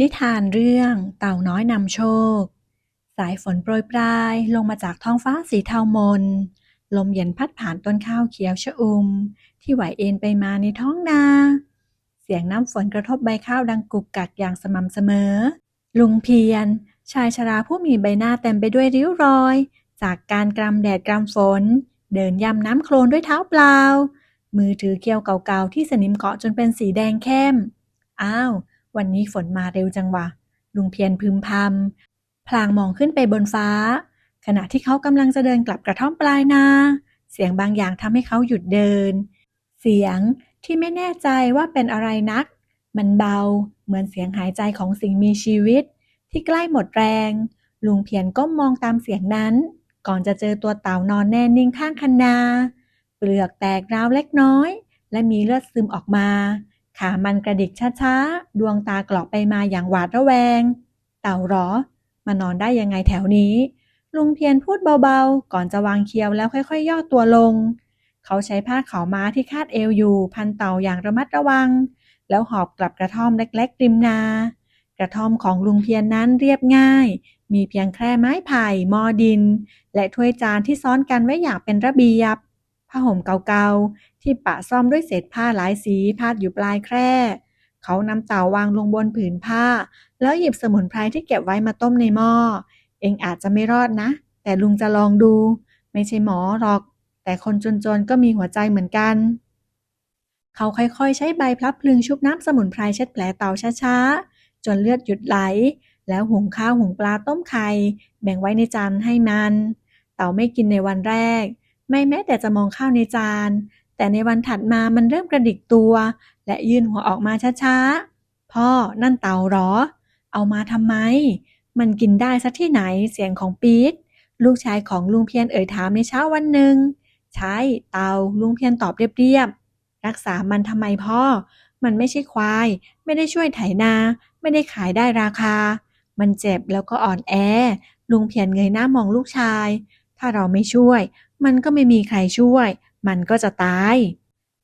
นิทานเรื่องเต่าน้อยนำโชค สายฝนโปรยปลายลงมาจากท้องฟ้าสีเทามน ลมเย็นพัดผ่านต้นข้าวเขียวชะอุ่มที่ไหวเอ็นไปมาในท้องนา เสียงน้ำฝนกระทบใบข้าวดังกุกกักอย่างสม่ำเสมอ ลุงเพียรชายชราผู้มีใบหน้าเต็มไปด้วยริ้วรอย จากการกรำแดดกรำฝน เดินยำน้ำโคลนด้วยเท้าเปล่า มือถือเกลียวเก่าๆที่สนิมเกาะจนเป็นสีแดงเข้ม อ้าว วันนี้ฝนมาเร็วจังวะ ลุงเพียรพึมพำ พลางมองขึ้นไปบนฟ้า ขณะที่เขากำลังจะเดินกลับกระท่อมปลายนา เสียงบางอย่างทำให้เขาหยุดเดิน เสียงที่ไม่แน่ใจว่าเป็นอะไรนัก มันเบา เหมือนเสียงหายใจของสิ่งมีชีวิต ที่ใกล้หมดแรง ลุงเพียรก้มมองตามเสียงนั้น ก่อนจะเจอตัวเต่านอนแน่นิ่งข้างคันนา เปลือกแตกราวเล็กน้อย และมีเลือดซึมออกมา ขามันกระดิกช้าๆ ดวงตากรอกไปมาอย่างหวาดระแวง เต่าหรอ มานอนได้ยังไงแถวนี้ ลุงเพียรพูดเบาๆ ก่อนจะวางเคียวแล้วค่อยๆ ย่อตัวลง เขาใช้ผ้าขาวม้าที่คาดเอวอยู่ พันเต่าอย่างระมัดระวัง แล้วหอบกลับกระท่อมเล็กๆริมนา กระท่อมของลุงเพียรนนั้นเรียบง่าย มีเพียงแค่ไม้ไผ่มอดิน และถ้วยจานที่ซ้อนกันไว้อย่างเป็นระเบียบ ผ้าห่มเก่าๆ ที่ปะซ่อมด้วยเศษผ้าหลายสีพาดอยู่ปลายแคร่ เขานำเต่าวางลงบนผืนผ้า แล้วหยิบสมุนไพรที่เก็บไว้มาต้มในหม้อ เองอาจจะไม่รอดนะ แต่ลุงจะลองดู ไม่ใช่หมอหรอก แต่คนจนๆ ก็มีหัวใจเหมือนกัน เขาค่อยๆ ใช้ใบพลับพลึงชุบน้ำสมุนไพรเช็ดแผลเต่าช้าๆ จนเลือดหยุดไหล แล้วหุงข้าวหุงปลาต้มไข่ แบ่งไว้ในจานให้มัน เต่าไม่กินในวันแรก ไม่แม้แต่จะมองข้าวในจาน แต่ในวันถัดมามันเริ่มกระดิกตัว และยื่นหัวออกมาช้าๆ พ่อนั่นเต่าหรอ เอามาทำไม มันกินได้ซะที่ไหนเสียงของปี๊ดลูกชายของลุงเพียรเอ่ยถามในเช้าวันหนึ่ง ใช่เต่าลุงเพียรตอบเรียบๆ รักษามันทำไมพ่อ มันไม่ใช่ควาย ไม่ได้ช่วยไถนา ไม่ได้ขายได้ราคา มันเจ็บแล้วก็อ่อนแอ ลุงเพียรเงยหน้ามองลูกชาย ถ้าเราไม่ช่วย มันก็ไม่มีใครช่วย มันก็จะตาย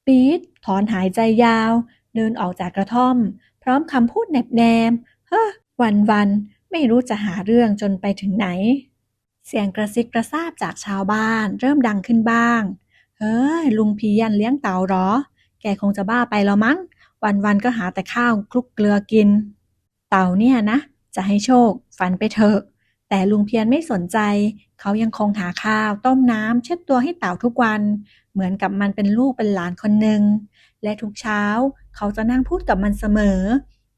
ปี๊ดถอนหายใจยาว เดินออกจากกระท่อม พร้อมคำพูดแนบแนม เฮ้อวันวันไม่รู้จะหาเรื่องจนไปถึงไหน เสียงกระซิบกระซาบจากชาวบ้าน เริ่มดังขึ้นบ้าง เฮ้ยลุงพียันเลี้ยงเต่าเหรอ แกคงจะบ้าไปแล้วมั้ง วันวันก็หาแต่ข้าวคลุกเกลือกิน เต่าเนี่ยนะ จะให้โชค ฝันไปเถอะ แต่ลุงเพียรไม่สนใจ เขายังคงหาข้าว ต้มน้ำเช็ดตัวให้เต่าทุกวัน เหมือนกับมันเป็นลูกเป็นหลานคนหนึ่ง และทุกเช้า เขาจะนั่งพูดกับมันเสมอ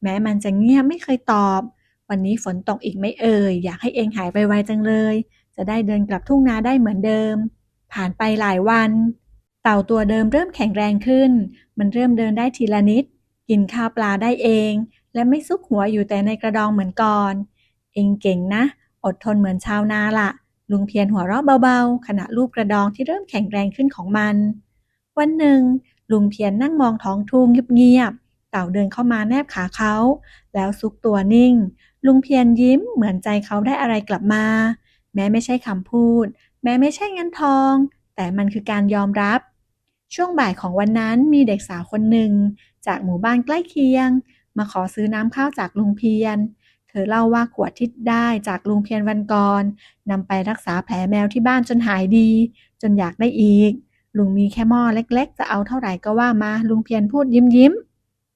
แม้มันจะเงียบไม่เคยตอบ วันนี้ฝนตกอีกไม่เอ่ย อยากให้เองหายไปไวจังเลย จะได้เดินกลับทุ่งนาได้เหมือนเดิม ผ่านไปหลายวัน เต่าตัวเดิมเริ่มแข็งแรงขึ้น มันเริ่มเดินได้ทีละนิด กินข้าวปลาได้เอง และไม่ซุกหัวอยู่แต่ในกระดองเหมือนก่อน เองเก่งนะ อดทนเหมือนชาวนาละลุงเพียรหัวเราะเบาๆ ขณะลูบกระดองที่เริ่มแข็งแรงขึ้นของมัน วันหนึ่ง ลุงเพียรนั่งมองท้องทุ่งเงียบๆเต่าเดินเข้ามาแนบขาเขา แล้วซุกตัวนิ่ง ลุงเพียรยิ้มเหมือนใจเขาได้อะไรกลับมา แม้ไม่ใช่คำพูด แม้ไม่ใช่เงินทอง แต่มันคือการยอมรับ ช่วงบ่ายของวันนั้นมีเด็กสาวคนหนึ่ง จากหมู่บ้านใกล้เคียง มาขอซื้อน้ำข้าวจากลุงเพียร เธอเล่าว่าขวดที่ได้จากลุงเพียรวันก่อนนำไปรักษาแผลแมวที่บ้านจนหายดี จนอยากได้อีก ลุงมีแค่หม้อเล็กๆ จะเอาเท่าไหร่ก็ว่ามาลุงเพียรพูดยิ้มยิ้ม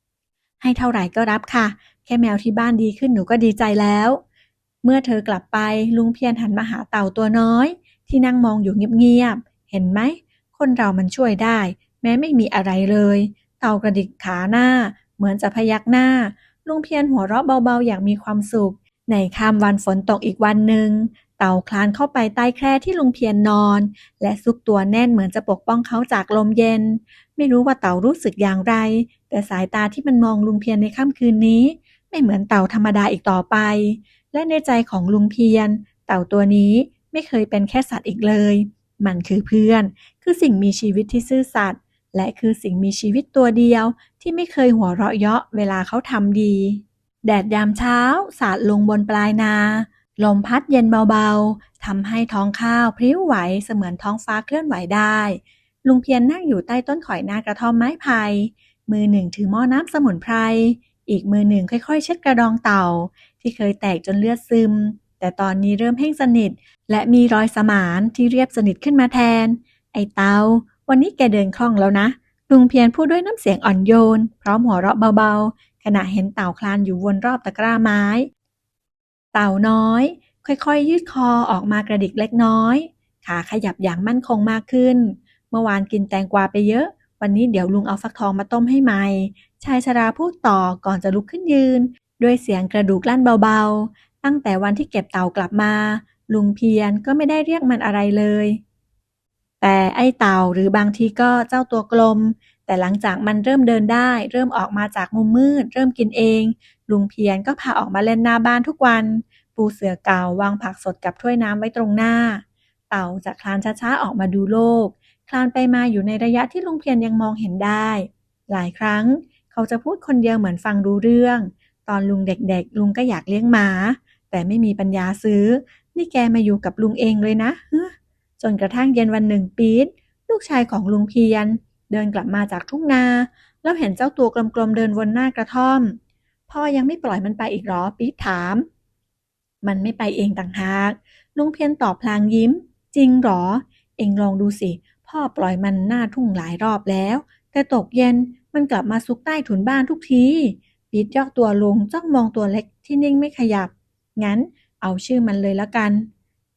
ๆให้เท่าไหร่ก็รับค่ะ แค่แมวที่บ้านดีขึ้นหนูก็ดีใจแล้ว เมื่อเธอกลับไปลุงเพียรหันมาหาเต่าตัวน้อย ที่นั่งมองอยู่เงียบๆเห็นไหมคนเรามันช่วยได้ แม้ไม่มีอะไรเลย เต่ากระดิกขาหน้า เหมือนจะพยักหน้า ลุงเพียรหัวเราะเบาๆ อย่างมีความสุข ในค่ำวันฝนตกอีกวันหนึ่ง เต่าคลานเข้าไปใต้แคร่ที่ลุงเพียรนอน และซุกตัวแน่นเหมือนจะปกป้องเขาจากลมเย็น ไม่รู้ว่าเต่ารู้สึกอย่างไร แต่สายตาที่มันมองลุงเพียรในค่ำคืนนี้ ไม่เหมือนเต่าธรรมดาอีกต่อไป และในใจของลุงเพียร เต่าตัวนี้ไม่เคยเป็นแค่สัตว์อีกเลย มันคือเพื่อน คือสิ่งมีชีวิตที่ซื่อสัตย์ และคือสิ่งมีชีวิตตัวเดียวที่ไม่เคยหัวเราะเยาะเวลาเขาทำดี แดดยามเช้า สาดลงบนปลายนา ลมพัดเย็นเบาๆทำให้ท้องข้าวพริ้วไหวเสมือนท้องฟ้าเคลื่อนไหวได้ ลุงเพียรนั่งอยู่ใต้ต้นข่อยหน้ากระท่อมไม้ไผ่มือหนึ่งถือหม้อน้ำสมุนไพรอีกมือหนึ่งค่อยๆ เช็ดกระดองเต่า ที่เคยแตกจนเลือดซึม แต่ตอนนี้เริ่มแห้งสนิท และมีรอยสมานที่เรียบสนิทขึ้นมาแทน ไอเตา วันนี้แกเดินคล่องแล้วนะ ลุงเพียรพูดด้วยน้ำเสียงอ่อนโยน พร้อมหัวเราะเบาๆ ขณะเห็นเต่าคลานอยู่วนรอบตะกร้าไม้ เต่าน้อย ค่อยๆ ยืดคอออกมากระดิกเล็กน้อย ขาขยับอย่างมั่นคงมากขึ้น เมื่อวานกินแตงกวาไปเยอะ วันนี้เดี๋ยวลุงเอาฟักทองมาต้มให้ใหม่ ชายชราพูดต่อก่อนจะลุกขึ้นยืน ด้วยเสียงกระดูกลั่นเบาๆ ตั้งแต่วันที่เก็บเต่ากลับมา ลุงเพียรก็ไม่ได้เรียกมันอะไรเลย แต่ไอ้เต่าหรือบางทีก็เจ้าตัวกลม แต่หลังจากมันเริ่มเดินได้ เริ่มออกมาจากมุมมืด เริ่มกินเอง ลุงเพียรก็พาออกมาเล่นหน้าบ้านทุกวัน ปูเสือเก่าวางผักสดกับถ้วยน้ำไว้ตรงหน้า เต่าจะคลานช้าๆออกมาดูโลก คลานไปมาอยู่ในระยะที่ลุงเพียรยังมองเห็นได้ หลายครั้ง เขาจะพูดคนเดียวเหมือนฟังรู้เรื่อง ตอนลุงเด็กๆ ลุงก็อยากเลี้ยงหมา แต่ไม่มีปัญญาซื้อ นี่แกมาอยู่กับลุงเองเลยนะเฮ้ จนกระทั่งเย็นวันหนึ่งปี๊ดลูกชายของลุงเพียรเดินกลับมาจากทุ่งนา แล้วเห็นเจ้าตัวกลมๆเดินวนหน้ากระท่อม พ่อยังไม่ปล่อยมันไปอีกหรอปี๊ดถาม มันไม่ไปเองต่างหากลุงเพียรตอบพลางยิ้ม จริงหรอ เองลองดูสิ พ่อปล่อยมันหน้าทุ่งหลายรอบแล้ว แต่ตกเย็นมันกลับมาซุกใต้ถุนบ้านทุกทีปี๊ดย่อตัวลงจ้องมองตัวเล็กที่นิ่งไม่ขยับ งั้นเอาชื่อมันเลยละกัน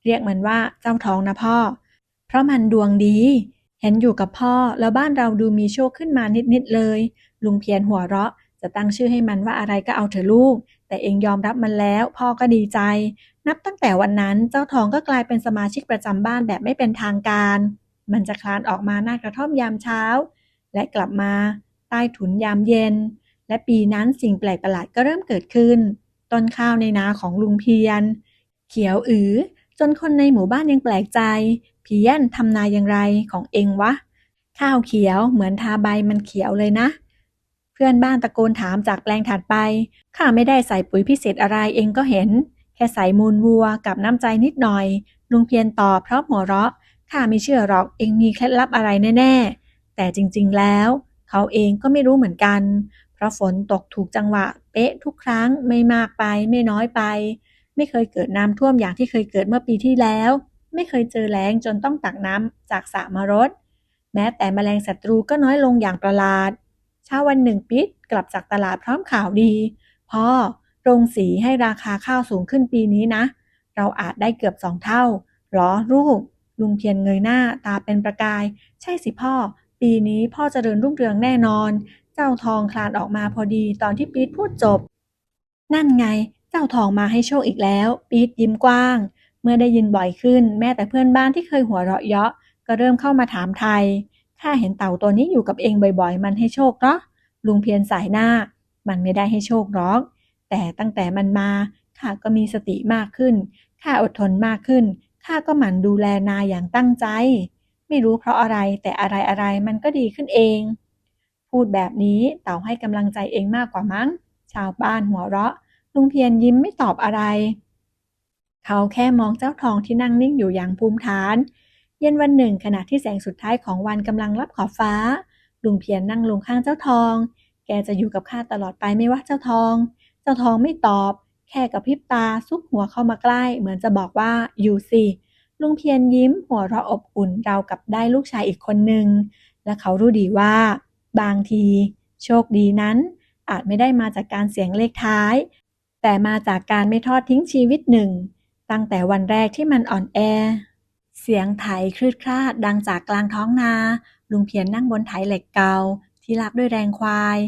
เรียกมันว่าเจ้าท้องนะพ่อ เพราะมันดวงดี เห็นอยู่กับพ่อแล้วบ้านเราดูมีโชคขึ้นมานิดๆเลย ลุงเพียรหัวเราะ จะตั้งชื่อให้มันว่าอะไรก็เอาเถอะลูก แต่เองยอมรับมันแล้ว พ่อก็ดีใจ นับตั้งแต่วันนั้นเจ้าทองก็กลายเป็นสมาชิกประจำบ้านแบบไม่เป็นทางการ มันจะคลานออกมาหน้ากระท่อมยามเช้า และกลับมาใต้ถุนยามเย็น และปีนั้นสิ่งแปลกประหลาดก็เริ่มเกิดขึ้น ต้นข้าวในนาของลุงเพียรเขียวอือ จนคนในหมู่บ้านยังแปลกใจ เพียนทำนายอย่างไรของเองวะ ข้าวเขียวเหมือนทาใบมันเขียวเลยนะ เพื่อนบ้านตะโกนถามจากแปลงถัดไป ข้าไม่ได้ใส่ปุ๋ยพิเศษอะไรเองก็เห็น แค่ใส่มูลวัวกับน้ำใจนิดหน่อย ลุงเพียรตอบเพราะหัวเราะ ข้าไม่เชื่อหรอกเองมีเคล็ดลับอะไรแน่ ๆ แต่จริง ๆ แล้ว เขาเองก็ไม่รู้เหมือนกัน เพราะฝนตกถูกจังหวะ เป๊ะทุกครั้งไม่มากไปไม่น้อยไป ไม่เคยเกิดน้ำท่วมอย่างที่เคยเกิดเมื่อปีที่แล้ว ไม่เคยเจอแล้งจนต้องตักน้ำจากสระมารดแม้แต่แมลงศัตรูก็น้อยลงอย่างประหลาด เช้าวันหนึ่งปิดกลับจากตลาดพร้อมข่าวดี พ่อ โรงสีให้ราคาข้าวสูงขึ้นปีนี้นะ เราอาจได้เกือบสองเท่าหรอลูกลุงเพียรเงยหน้าตาเป็นประกาย ใช่สิพ่อ ปีนี้พ่อเจริญรุ่งเรืองแน่นอน เจ้าทองคลานออกมาพอดีตอนที่ปี๊ดพูดจบ นั่นไง เจ้าทองมาให้โชคอีกแล้ว ปี๊ดยิ้มกว้าง เมื่อได้ยินบ่อยขึ้น แม้แต่เพื่อนบ้านที่เคยหัวเราะเยาะ ก็เริ่มเข้ามาถามไทยข้าเห็นเต่าตัวนี้อยู่กับเองบ่อยๆ มันให้โชคเหรอลุงเพียรสายหน้า มันไม่ได้ให้โชคหรอก แต่ตั้งแต่มันมาข้าก็มีสติมากขึ้นข้าอดทนมากขึ้นข้าก็หมั่นดูแลนาอย่างตั้งใจ ไม่รู้เพราะอะไรแต่อะไรอะไรๆมันก็ดีขึ้นเอง พูดแบบนี้เต่าให้กำลังใจเองมากกว่ามั้ง ชาวบ้านหัวเราะ ลุงเพียรยิ้มไม่ตอบอะไร เขาแค่มองเจ้าทองที่นั่งนิ่งอยู่อย่างภูมิฐาน เย็นวันหนึ่งขณะที่แสงสุดท้ายของวันกำลังรับขอบฟ้า ลุงเพียรนั่งลงข้างเจ้าทอง แกจะอยู่กับข้าตลอดไปไม่ว่าเจ้าทอง เจ้าทองไม่ตอบ แค่กับพริบตาซุกหัวเข้ามาใกล้ เหมือนจะบอกว่าอยู่สิลุงเพียรยิ้มหัวเราะอบอุ่นเรากับได้ลูกชายอีกคนหนึ่งและเขารู้ดีว่า บางที โชคดีนั้น อาจไม่ได้มาจากการเสียงเลขท้าย แต่มาจากการไม่ทอดทิ้งชีวิตหนึ่ง ตั้งแต่วันแรกที่มันอ่อนแอ เสียงไถคลืดคลาดดังจากกลางท้องนา ลุงเพียรนั่งบนไถเหล็กเก่าที่ลากด้วยแรงควาย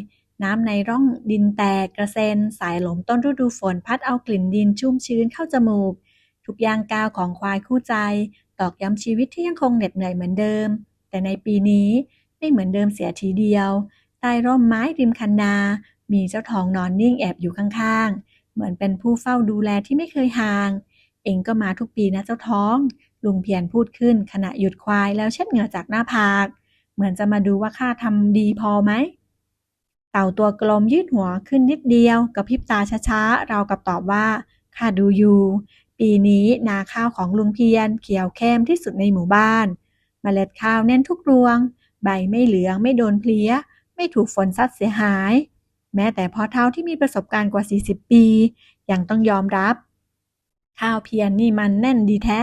น้ำในร่องดินแตกกระเซ็น สายลมต้นฤดูฝนพัดเอากลิ่นดินชุ่มชื้นเข้าจมูก ทุกย่างก้าวของควายคู่ใจ ตอกย้ำชีวิตที่ยังคงเหน็ดเหนื่อยเหมือนเดิม แต่ในปีนี้ไม่เหมือนเดิมเสียทีเดียวใต้ร่มไม้ริมคันนา มีเจ้าทองนอนนิ่งแอบอยู่ข้างๆ เหมือนเป็นผู้เฝ้าดูแลที่ไม่เคยห่าง เองก็มาทุกปีนะเจ้าท้อง ลุงเพียรพูดขึ้นขณะหยุดควายแล้วเช็ดเหงื่อจากหน้าผาก เหมือนจะมาดูว่าข้าทำดีพอไหม เต่าตัวกลมยืดหัวขึ้นนิดเดียวกับพริบตาช้าๆ เรากับตอบว่าข้าดูอยู่ ปีนี้นาข้าวของลุงเพียรเขียวเข้มที่สุดในหมู่บ้านเมล็ดข้าวแน่นทุกรวง ใบไม่เหลืองไม่โดนเพลี้ย ไม่ถูกฝนซัดเสียหาย แม้แต่พ่อเฒ่าที่มีประสบการณ์กว่า 40 ปี ยังต้องยอมรับ ข้าวเพียรนี่มันแน่นดีแท้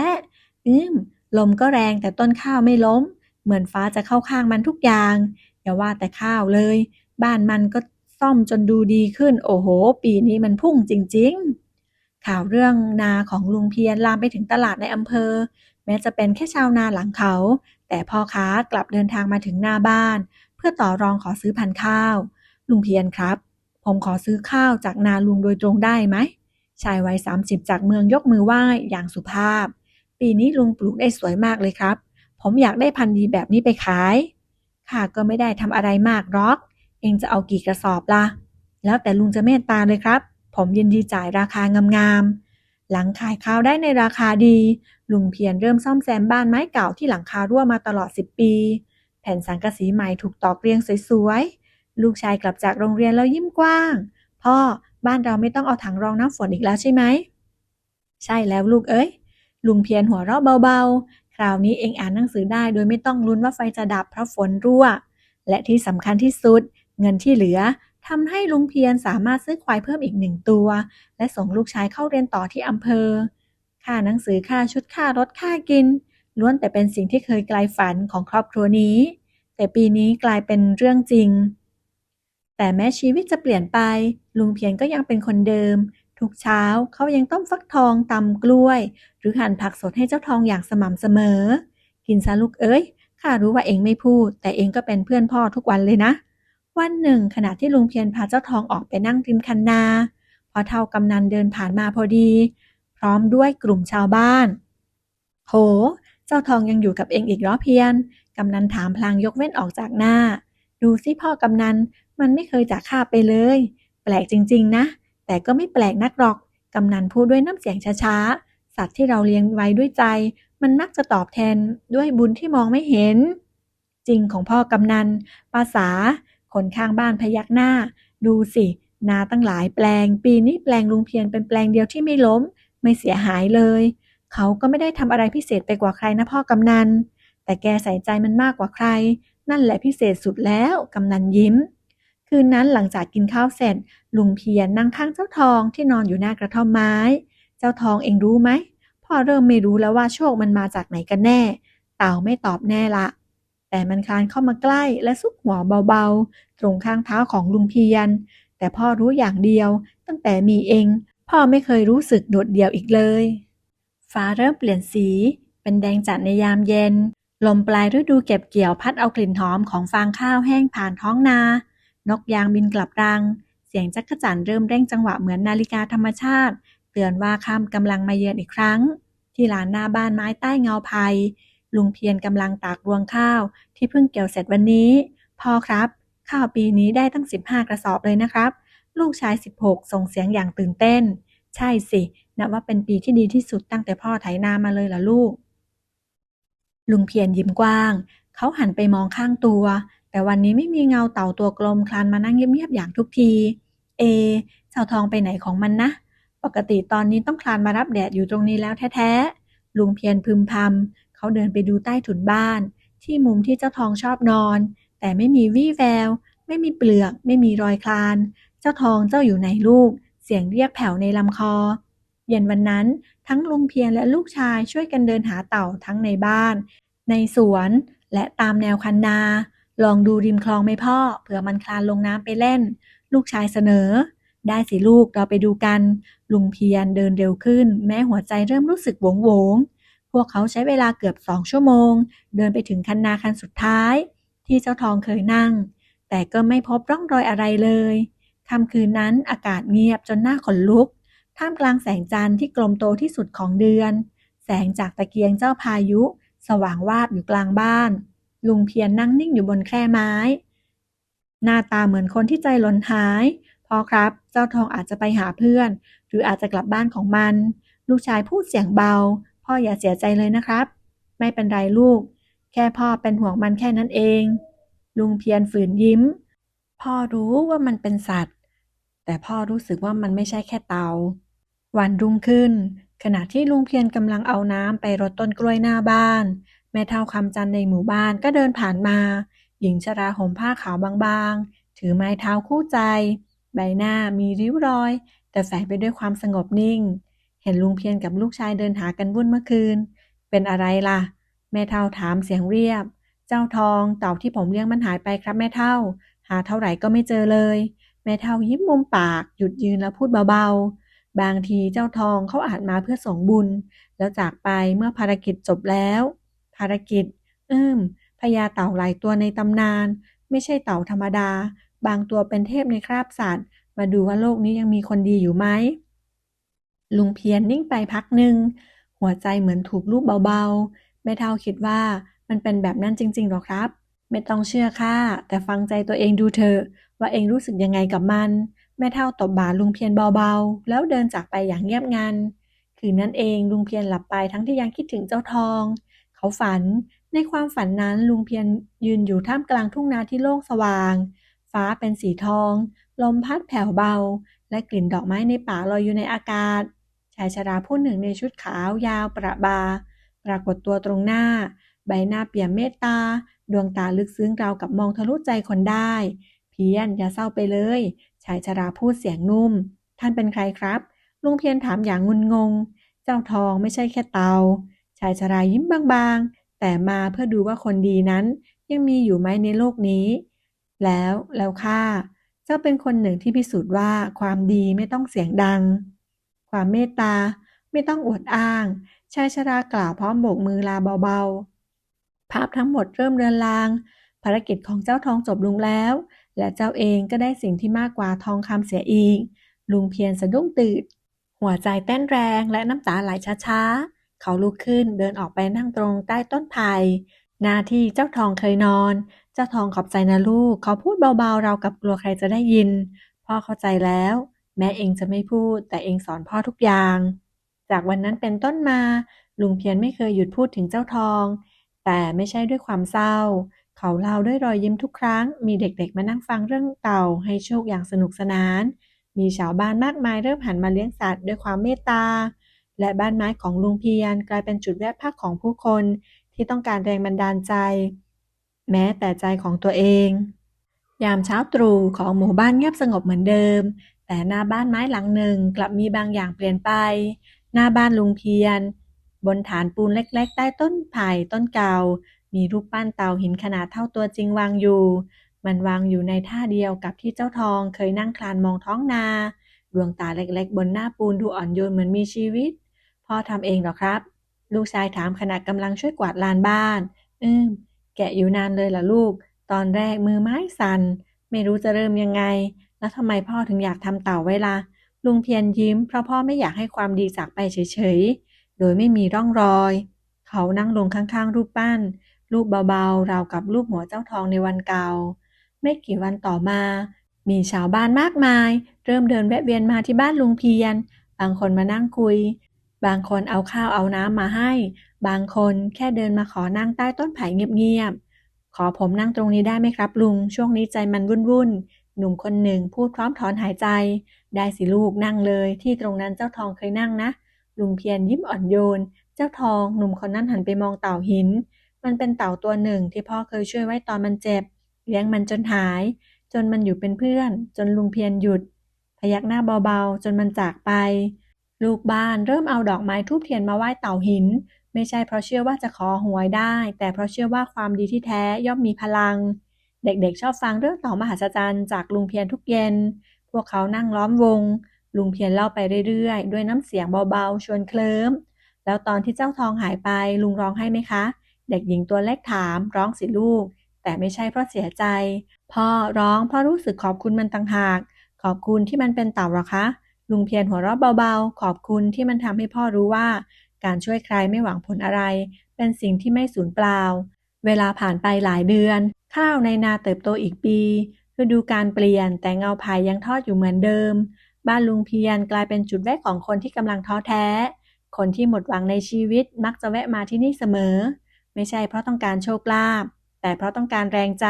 อืม ลมก็แรงแต่ต้นข้าวไม่ล้ม เหมือนฟ้าจะเข้าข้างมันทุกอย่าง อย่าว่าแต่ข้าวเลย บ้านมันก็ซ่อมจนดูดีขึ้น โอ้โห ปีนี้มันพุ่งจริง ๆ ข่าวเรื่องนาของลุงเพียรลามไปถึงตลาดในอำเภอ แม้จะเป็นแค่ชาวนาหลังเขา แต่พ่อค้ากลับเดินทางมาถึงหน้าบ้าน เพื่อต่อรองขอซื้อพันธุ์ข้าว ลุงเพียรครับ ผมขอซื้อข้าวจากนาลุงโดยตรงได้ไหม ชายวัย30จากเมืองยกมือไหว้อย่างสุภาพ ปีนี้ลุงปลูกได้สวยมากเลยครับ ผมอยากได้พันธุ์ดีแบบนี้ไปขาย ข้าก็ไม่ได้ทำอะไรมากหรอก เองจะเอากี่กระสอบล่ะ แล้วแต่ลุงจะเมตตาเลยครับ ผมยินดีจ่ายราคางามๆ หลังขายข้าวได้ในราคาดี ลุงเพียรเริ่มซ่อมแซมบ้านไม้เก่าที่หลังคารั่วมาตลอด10ปี แผ่นสังกะสีใหม่ถูกตอกเรียงสวยๆ ลูกชายกลับจากโรงเรียนแล้วยิ้มกว้าง พ่อบ้านเราไม่ต้องเอาถังรองน้ำฝนอีกแล้วใช่ไหม ใช่แล้วลูกเอ้ย ลุงเพียรหัวเราะเบาๆ คราวนี้เองอ่านหนังสือได้โดยไม่ต้องลุ้นว่าไฟจะดับเพราะฝนรั่ว และที่สำคัญที่สุด เงินที่เหลือทำให้ลุงเพียรสามารถซื้อควายเพิ่มอีกหนึ่งตัว และส่งลูกชายเข้าเรียนต่อที่อำเภอ ค่าหนังสือค่าชุดค่ารถค่ากิน ล้วนแต่เป็นสิ่งที่เคยไกลฝันของครอบครัวนี้ แต่ปีนี้กลายเป็นเรื่องจริง แต่แม้ชีวิตจะเปลี่ยนไป ลุงเพียรก็ยังเป็นคนเดิม ทุกเช้าเขายังต้มฟักทองตำกล้วย หรือหั่นผักสดให้เจ้าทองอย่างสม่ำเสมอ กินซะลูกเอ้ยข้ารู้ว่าเองไม่พูด แต่เองก็เป็นเพื่อนพ่อทุกวันเลยนะ วันหนึ่ง ขณะที่ลุงเพียรพาเจ้าทองออกไปนั่งริมคันนา พอเท่ากำนันเดินผ่านมาพอดี พร้อมด้วยกลุ่มชาวบ้าน โห เจ้าทองยังอยู่กับเองอีกเหรอเพียรกำนันถามพลางยกเว้นออกจากหน้า ดูสิพ่อกำนัน มันไม่เคยจากข้าไปเลย แปลกจริงๆนะ แต่ก็ไม่แปลกนักหรอก กำนันพูดด้วยน้ำเสียงช้าๆ สัตว์ที่เราเลี้ยงไว้ด้วยใจ มันมักจะตอบแทนด้วยบุญที่มองไม่เห็น จริงของพ่อกำนัน ภาษา คนข้างบ้านพยักหน้า ดูสิ นาตั้งหลายแปลง ปีนี้แปลงลุงเพียรเป็นแปลงเดียวที่ไม่ล้ม ไม่เสียหายเลย เขาก็ไม่ได้ทำอะไรพิเศษไปกว่าใครนะพ่อกำนัน แต่แกใส่ใจมันมากกว่าใคร นั่นแหละพิเศษสุดแล้ว กำนันยิ้ม คืนนั้นหลังจากกินข้าวเสร็จ ลุงเพียรนั่งข้างเจ้าทองที่นอนอยู่หน้ากระท่อมไม้ เจ้าทองเองรู้ไหมพ่อเริ่มไม่รู้แล้วว่าโชคมันมาจากไหนกันแน่ เต่าไม่ตอบแน่ละ แต่มันคลานเข้ามาใกล้และซุกหัวเบาๆ ตรงข้างเท้าของลุงเพียร แต่พ่อรู้อย่างเดียว ตั้งแต่มีเอง พ่อไม่เคยรู้สึกโดดเดี่ยวอีกเลย ฟ้าเริ่มเปลี่ยนสี เป็นแดงจัดในยามเย็น ลมปลายฤดูเก็บเกี่ยวพัดเอากลิ่นหอมของฟางข้าวแห้งผ่านท้องนา นกยางบินกลับรัง เสียงจักรจั่นเริ่มเร่งจังหวะเหมือนนาฬิกาธรรมชาติ เตือนว่าค่ำกำลังมาเยือนอีกครั้ง ที่ลานหน้าบ้านไม้ใต้เงาไผ่ลุงเพียรกำลังตากรวงข้าว ที่เพิ่งเกี่ยวเสร็จวันนี้ พ่อครับ ข้าวปีนี้ได้ตั้ง 15 กระสอบเลยนะครับ ลูกชาย 16 ส่งเสียงอย่างตื่นเต้น ใช่สินับว่าเป็นปีที่ดีที่สุดตั้งแต่พ่อไถนามาเลยล่ะลูก ลุงเพียรยิ้มกว้าง เขาหันไปมองข้างตัว แต่วันนี้ไม่มีเงาเต่าตัวกลมคลานมานั่งเงียบๆอย่างทุกที เอ เจ้าทองไปไหนของมันนะ ปกติตอนนี้ต้องคลานมารับแดดอยู่ตรงนี้แล้วแท้ๆ ลุงเพียรพึมพำเขาเดินไปดูใต้ถุนบ้าน ที่มุมที่เจ้าทองชอบนอน แต่ไม่มีวี่แวว ไม่มีเปลือก ไม่มีรอยคลาน เจ้าทองเจ้าอยู่ไหนลูก เสียงเรียกแผ่วในลำคอ เย็นวันนั้นทั้งลุงเพียรและลูกชายช่วยกันเดินหาเต่าทั้งในบ้าน ในสวน และตามแนวคันนา ลองดูริมคลองไหมพ่อ เผื่อมันคลานลงน้ำไปเล่น ลูกชายเสนอ ได้สิลูกเราไปดูกัน ลุงเพียรเดินเร็วขึ้น แม้หัวใจเริ่มรู้สึกโหวงโหวงพวกเขาใช้เวลาเกือบสองชั่วโมง เดินไปถึงคันนาคันสุดท้าย ที่เจ้าทองเคยนั่ง แต่ก็ไม่พบร่องรอยอะไรเลยค่ำคืนนั้นอากาศเงียบจนหน้าขนลุก ท่ามกลางแสงจันทร์ที่กลมโตที่สุดของเดือน แสงจากตะเกียงเจ้าพายุ สว่างวาบอยู่กลางบ้าน ลุงเพียรนั่งนิ่งอยู่บนแคร่ไม้ หน้าตาเหมือนคนที่ใจหล่นหาย พ่อครับ เจ้าทองอาจจะไปหาเพื่อน หรืออาจจะกลับบ้านของมัน ลูกชายพูดเสียงเบา พ่ออย่าเสียใจเลยนะครับ ไม่เป็นไรลูก แค่พ่อเป็นห่วงมันแค่นั้นเอง ลุงเพียรฝืนยิ้ม พ่อรู้ว่ามันเป็นสัตว์ แต่พ่อรู้สึกว่ามันไม่ใช่แค่เตา วันรุ่งขึ้น ขณะที่ลุงเพียรกำลังเอาน้ำไปรดต้นกล้วยหน้าบ้าน ม่เท่าคำจันในหมู่บ้านก็เดินผ่านมา หญิงชราห่มผ้าขาวบางๆ ถือไม้เท้าคู่ใจ ใบหน้ามีริ้วรอย แต่แฝงไปด้วยความสงบนิ่ง เห็นลุงเพียรกับลูกชายเดินหากันวุ่นเมื่อคืน เป็นอะไรล่ะ แม่เท่าถามเสียงเรียบ เจ้าทองเต่าที่ผมเลี้ยงมันหายไปครับแม่เท่า หาเท่าไหร่ก็ไม่เจอเลย แม่เท่ายิ้มมุมปาก หยุดยืนแล้วพูดเบาๆ บางทีเจ้าทองเขาอาจมาเพื่อส่งบุญ แล้วจากไปเมื่อภารกิจจบแล้ว ภารกิจ อืมพญาเต่าหลายตัวในตำนาน ไม่ใช่เต่าธรรมดา บางตัวเป็นเทพในคราบสัตว์ มาดูว่าโลกนี้ยังมีคนดีอยู่ไหม ลุงเพียรนิ่งไปพักหนึ่ง หัวใจเหมือนถูกลูบเบาๆแม่เท่าคิดว่ามันเป็นแบบนั้นจริงๆหรอครับ ไม่ต้องเชื่อค่ะแต่ฟังใจตัวเองดูเถอะว่าเองรู้สึกยังไงกับมัน แม่เท่าตบบ่าลุงเพียรเบาๆ แล้วเดินจากไปอย่างเงียบงัน คืนนั้นเองลุงเพียรหลับไปทั้งที่ยังคิดถึงเจ้าทอง เขาฝัน ในความฝันนั้นลุงเพียรยืนอยู่ท่ามกลางทุ่งนาที่โล่งสว่าง ฟ้าเป็นสีทอง ลมพัดแผ่วเบา และกลิ่นดอกไม้ในป่าลอยอยู่ในอากาศ ชายชราผู้หนึ่งในชุดขาวยาวประบา ปรากฏตัวตรงหน้า ใบหน้าเปี่ยมเมตตา ดวงตาลึกซึ้งราวกับมองทะลุใจคนได้ เพียรอย่าเศร้าไปเลย ชายชราพูดเสียงนุ่ม ท่านเป็นใครครับลุงเพียรถามอย่างงุนงง เจ้าทองไม่ใช่แค่เตา ชายชรายิ้มบางๆ แต่มาเพื่อดูว่าคนดีนั้นยังมีอยู่ไหมในโลกนี้ แล้วแล้วข้าเจ้าเป็นคนหนึ่งที่พิสูจน์ว่าความดีไม่ต้องเสียงดัง ความเมตตาไม่ต้องอวดอ้าง ชายชรากล่าวพร้อมโบกมือลาเบาๆ ภาพทั้งหมดเริ่มเรือนลาง ภารกิจของเจ้าทองจบลงแล้ว และเจ้าเองก็ได้สิ่งที่มากกว่าทองคำเสียอีก ลุงเพียรสะดุ้งตื่นหัวใจเต้นแรงและน้ำตาไหลช้าๆ เขาลุกขึ้นเดินออกไปนั่งตรงใต้ต้นไผ่หน้าที่เจ้าทองเคยนอน เจ้าทองขอบใจนะลูก เขาพูดเบาๆ เรากับกลัวใครจะได้ยิน พ่อเข้าใจแล้ว แม้เองจะไม่พูด แต่เองสอนพ่อทุกอย่าง จากวันนั้นเป็นต้นมา ลุงเพียรไม่เคยหยุดพูดถึงเจ้าทอง แต่ไม่ใช่ด้วยความเศร้า เขาเล่าด้วยรอยยิ้มทุกครั้ง มีเด็กๆมานั่งฟังเรื่องเต่าให้โชคอย่างสนุกสนาน มีชาวบ้านมากมายเริ่มหันมาเลี้ยงสัตว์ด้วยความเมตตา และบ้านไม้ของลุงเพียรกลายเป็นจุดแวะพักของผู้คนที่ต้องการแรงบันดาลใจ แม้แต่ใจของตัวเอง ยามเช้าตรู่ของหมู่บ้านเงียบสงบเหมือนเดิม แต่หน้าบ้านไม้หลังหนึ่งกลับมีบางอย่างเปลี่ยนไป หน้าบ้านลุงเพียร บนฐานปูนเล็ก ๆ ใต้ต้นไผ่ต้นเก่า มีรูปปั้นเต่าหินขนาดเท่าตัวจริงวางอยู่ มันวางอยู่ในท่าเดียวกับที่เจ้าทองเคยนั่งคลานมองท้องนาดวงตาเล็กๆ บนหน้าปูนดูอ่อนโยนเหมือนมีชีวิต พ่อทำเองเหรอครับ ลูกชายถามขณะกำลังช่วยกวาดลานบ้าน อืม แกะอยู่นานเลยล่ะลูก ตอนแรกมือไม้สั่น ไม่รู้จะเริ่มยังไง แล้วทำไมพ่อถึงอยากทำเต่าไว้ล่ะ ลุงเพียรยิ้มเพราะพ่อไม่อยากให้ความดีจากไปเฉยๆ โดยไม่มีร่องรอย เขานั่งลงข้างๆ รูปปั้นรูปเบาๆ ราวกับรูปหัวเจ้าทองในวันเก่า ไม่กี่วันต่อมา มีชาวบ้านมากมาย เริ่มเดินแวะเวียนมาที่บ้านลุงเพียรบางคนมานั่งคุย บางคนเอาข้าวเอาน้ำมาให้ บางคนแค่เดินมาขอนั่งใต้ต้นไผ่เงียบๆ ขอผมนั่งตรงนี้ได้ไหมครับลุง ช่วงนี้ใจมันวุ่นๆ หนุ่มคนหนึ่งพูดพร้อมถอนหายใจ ได้สิลูกนั่งเลย ที่ตรงนั้นเจ้าทองเคยนั่งนะ ลุงเพียรยิ้มอ่อนโยน เจ้าทองหนุ่มคนนั้นหันไปมองเต่าหิน มันเป็นเต่าตัวหนึ่งที่พ่อเคยช่วยไว้ตอนมันเจ็บ เลี้ยงมันจนหาย จนมันอยู่เป็นเพื่อน จนลุงเพียรหยุด พยักหน้าเบาๆ จนมันจากไป ลูกบ้านเริ่มเอาดอกไม้ทูบเทียนมาไหว้เต่าหิน ไม่ใช่เพราะเชื่อว่าจะขอหวยได้ แต่เพราะเชื่อว่าความดีที่แท้ย่อมมีพลัง เด็กๆ ชอบฟังเรื่องเต่ามหัศจรรย์จากลุงเพียรทุกเย็น พวกเขานั่งล้อมวง ลุงเพียรเล่าไปเรื่อยๆ ด้วยน้ำเสียงเบาๆ ชวนเคลิ้ม แล้วตอนที่เจ้าทองหายไปลุงร้องไห้ไหมคะ เด็กหญิงตัวเล็กถามร้องสิลูก แต่ไม่ใช่เพราะเสียใจ พ่อร้องเพราะรู้สึกขอบคุณมันต่างหาก ขอบคุณที่มันเป็นเต่าหรอคะ ลุงเพียรหัวเราะเบาๆ ขอบคุณที่มันทำให้พ่อรู้ว่า การช่วยใครไม่หวังผลอะไร เป็นสิ่งที่ไม่สูญเปล่า เวลาผ่านไปหลายเดือน ข้าวในนาเติบโตอีกปีฤดูการเปลี่ยนแต่เงาพายยังทอดอยู่เหมือนเดิม บ้านลุงเพียรกลายเป็นจุดแวะของคนที่กำลังท้อแท้ คนที่หมดหวังในชีวิตมักจะแวะมาที่นี่เสมอ ไม่ใช่เพราะต้องการโชคลาภแต่เพราะต้องการแรงใจ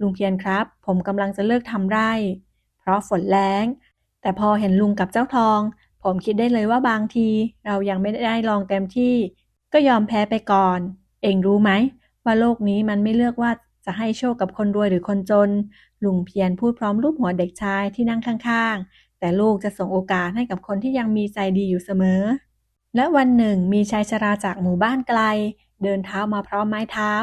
ลุงเพียรครับ ผมกำลังจะเลิกทำไร่ เพราะฝนแล้ง แต่พอเห็นลุงกับเจ้าทอง ผมคิดได้เลยว่าบางที เรายังไม่ได้ลองเต็มที่ ก็ยอมแพ้ไปก่อน เองรู้ไหม ว่าโลกนี้มันไม่เลือกว่าจะให้โชคกับคนรวยหรือคนจน ลุงเพียรพูดพร้อมรูปหัวเด็กชายที่นั่งข้างๆ แต่ลูกจะส่งโอกาสให้กับคนที่ยังมีใจดีอยู่เสมอ และวันหนึ่งมีชายชราจากหมู่บ้านไกล เดินเท้ามาพร้อมไม้เท้า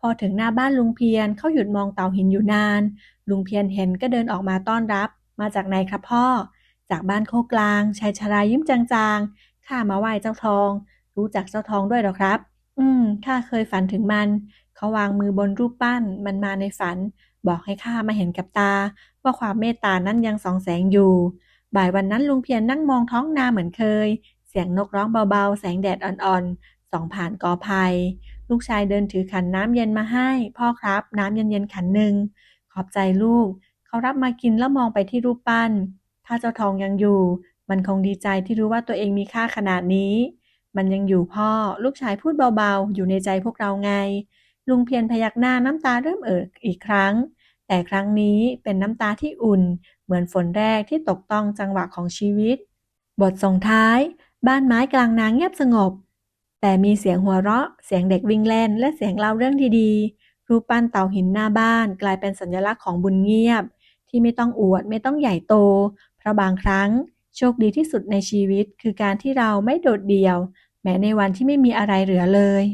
พอถึงหน้าบ้านลุงเพียรเขาหยุดมองเต่าหินอยู่นาน ลุงเพียรเห็นก็เดินออกมาต้อนรับ มาจากไหนครับพ่อ จากบ้านโคกลางชายชรายิ้มจางๆ ข้ามาไหว้เจ้าทอง รู้จักเจ้าทองด้วยหรอครับ อืม ข้าเคยฝันถึงมัน เขาวางมือบนรูปปั้น มันมาในฝัน บอกให้ข้ามาเห็นกับตา ว่าความเมตตานั้นยังส่องแสงอยู่ บ่ายวันนั้นลุงเพียรนั่งมองท้องนาเหมือนเคย เสียงนกร้องเบาๆ แสงแดดอ่อนๆ ส่องผ่านกอไผ่ลูกชายเดินถือขันน้ำเย็นมาให้ พ่อครับ น้ำเย็นๆขันหนึ่งขอบใจลูก เขารับมากินแล้วมองไปที่รูปปั้น ถ้าเจ้าทองยังอยู่ มันคงดีใจที่รู้ว่าตัวเองมีค่าขนาดนี้ มันยังอยู่พ่อ ลูกชายพูดเบาๆ อยู่ในใจพวกเราไง ลุงเพียรพยักหน้าน้ำตาเริ่มเอ่ออีกครั้ง แต่ครั้งนี้เป็นน้ำตาที่อุ่น เหมือนฝนแรกที่ตกต้องจังหวะของชีวิต บทส่งท้าย บ้านไม้กลางนาเงียบสงบ แต่มีเสียงหัวเราะ เสียงเด็กวิ่งเล่น และเสียงเล่าเรื่องดีๆรูปปั้นเต่าหินหน้าบ้านกลายเป็นสัญลักษณ์ของบุญเงียบ ที่ไม่ต้องอวดไม่ต้องใหญ่โต เพราะบางครั้ง โชคดีที่สุดในชีวิตคือการที่เราไม่โดดเดี่ยว แม้ในวันที่ไม่มีอะไรเหลือเลย